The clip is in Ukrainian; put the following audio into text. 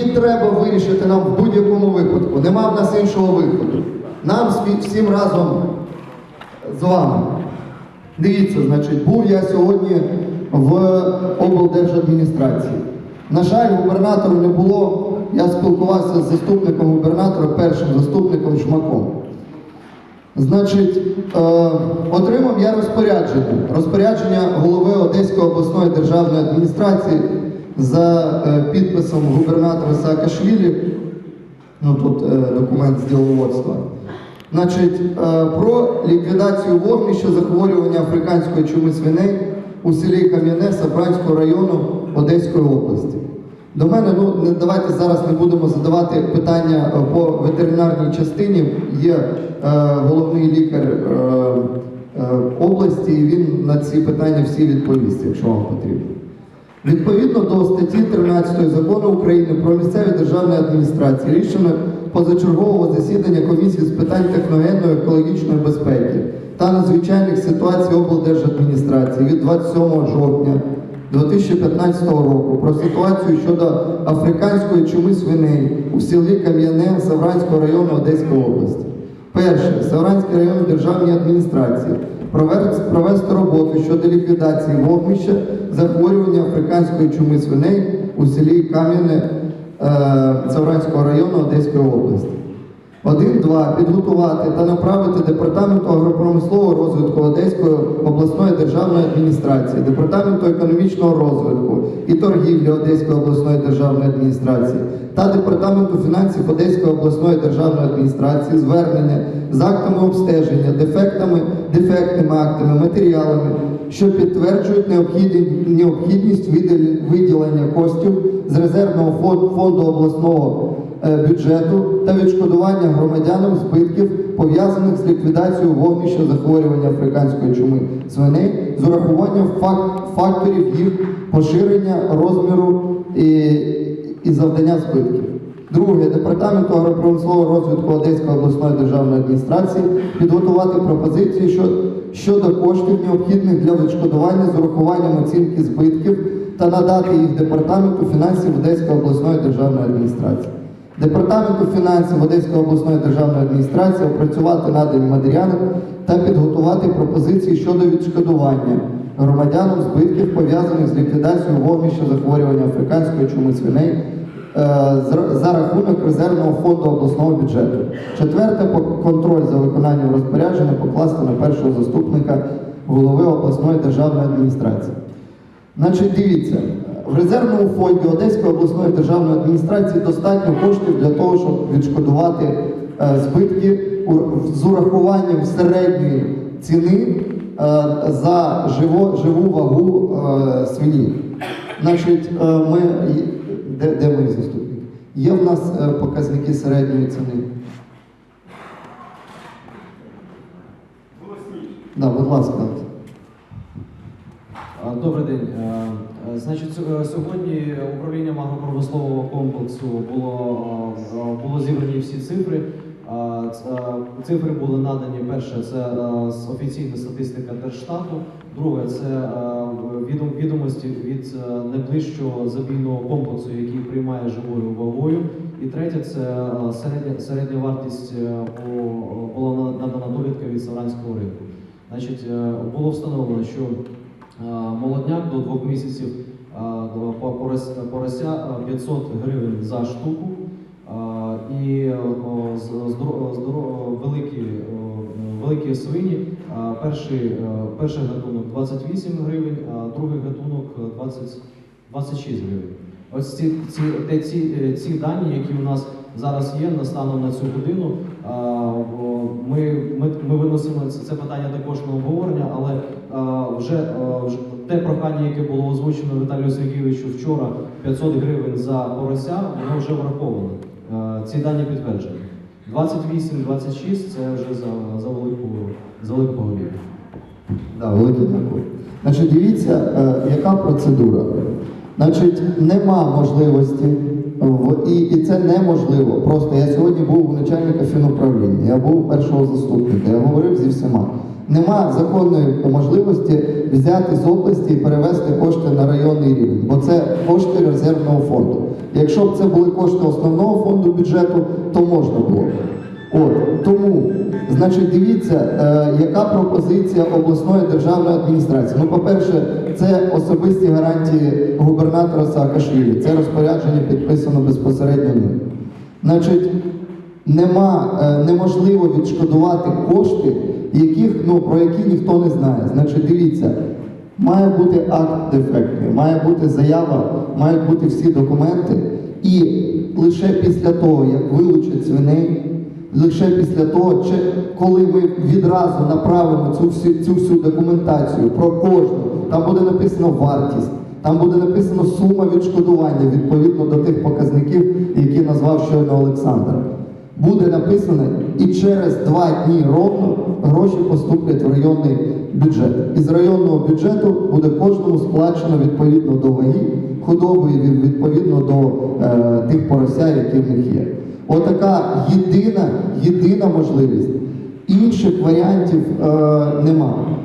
Її треба вирішити нам в будь-якому випадку. Нема в нас іншого виходу. Нам всім разом з вами. Дивіться, значить, був я сьогодні в облдержадміністрації. На жаль, губернатора не було. Я спілкувався з заступником губернатора, першим заступником Шмаком. Значить, е, отримав я розпорядження. Розпорядження голови Одеської обласної державної адміністрації за е, підписом губернатора Саакашвілі. Ну тут е, документ з діловодства. Значить, е, про ліквідацію вогнища захворювання африканської чуми свиней у селі Кам'яне Сапранського району Одеської області. До мене, ну давайте зараз не будемо задавати питання по ветеринарній частині. Є е, головний лікар е, е, області, і він на ці питання всі відповість, якщо вам потрібно. Відповідно до статті 13 закону України про місцеві державні адміністрації рішення позачергового засідання комісії з питань техногенної екологічної безпеки та надзвичайних ситуацій облдержадміністрації від 27 жовтня 2015 року про ситуацію щодо африканської чуми свиней у селі Кам'яне Савранського району Одеської області. Перше, Савранський район державній адміністрації провести, роботу щодо ліквідації вогнища захворювання африканської чуми свиней у селі Кам'яне е, Савранського району Одеської області. 1.2. Підготувати та направити Департаменту агропромислового розвитку Одеської обласної державної адміністрації, Департаменту економічного розвитку і торгівлі Одеської обласної державної адміністрації та Департаменту фінансів Одеської обласної державної адміністрації звернення з актами обстеження, дефектами, дефектними актами, матеріалами, що підтверджують необхідні- необхідність виділ- виділення коштів з резервного фон- фонду обласного бюджету та відшкодування громадянам збитків, пов'язаних з ліквідацією вогнища захворювання африканської чуми свиней з урахуванням фак- факторів їх поширення, розміру і, і завдання збитків. Друге, департаменту агропромислового розвитку Одеської обласної державної адміністрації підготувати пропозиції що- щодо коштів, необхідних для відшкодування з урахуванням оцінки збитків та надати їх департаменту фінансів Одеської обласної державної адміністрації. Департаменту фінансів Одеської обласної державної адміністрації опрацювати надані матеріали та підготувати пропозиції щодо відшкодування громадянам збитків, пов'язаних з ліквідацією вогнища захворювання африканської чуми свиней е, за рахунок резервного фонду обласного бюджету. Четверте, контроль за виконанням розпорядження покласти на першого заступника голови обласної державної адміністрації. Значить, дивіться, в резервному фонді Одеської обласної державної адміністрації достатньо коштів для того, щоб відшкодувати е, збитки з урахуванням середньої ціни е, за живо, живу вагу е, свині. Значить, ми, де, де мої заступники? Є в нас показники середньої ціни. Да, будь ласка. Добрий день. Е, е, Значить, е, сьогодні управлінням агропромислового комплексу було, було зібрані всі цифри. Цифри були надані перше, це офіційна статистика Держштату. Друге, це відомості від найближчого забійного комплексу, який приймає живою вагою. І третє це середня, середня вартість була надана довідка від Савранського ринку. Значить, було встановлено, що Молодняк до двох місяців по- порос- порося е, 500 гривень за штуку. І великі, великі свині. Перший, е, перший гатунок 28 гривень, а другий гатунок е, 20, 26 гривень. Ось ці, ці, ці, е, ці дані, які у нас зараз є на станом на цю годину. Ми, ми, ми виносимо це, питання також на обговорення, але вже, те прохання, яке було озвучено Віталію Сергійовичу вчора, 500 гривень за порося, воно вже враховано. Ці дані підтверджені. 28-26 це вже за, за велику за великого віку. Да, велике дякую. Значить, дивіться, е, яка процедура. Значить, нема можливості, і, і це неможливо. Просто я сьогодні був у начальника фінуправління, я був першого заступника, я говорив зі всіма. Нема законної можливості взяти з області і перевести кошти на районний рівень, бо це кошти резервного фонду. Якщо б це були кошти основного фонду бюджету, то можна було. От тому, значить, дивіться, е, яка пропозиція обласної державної адміністрації. Ну, по-перше, це особисті гарантії губернатора Саакашвілі. Це розпорядження підписано безпосередньо ним. Значить, нема, е, неможливо відшкодувати кошти, яких, ну, про які ніхто не знає. Значить, дивіться, має бути акт дефектний, має бути заява, мають бути всі документи. І лише після того, як вилучать свиней, лише після того, чи коли ми відразу направимо цю всю, цю всю документацію про кожну, там буде написано вартість, там буде написано сума відшкодування відповідно до тих показників, які назвав щойно Олександр. Буде написано, і через два дні ровно гроші поступлять в районний бюджет. Із районного бюджету буде кожному сплачено відповідно до ваги худоби і відповідно до е, тих порося, які в них є. Отака єдина, єдина можливість. Інших варіантів е, нема.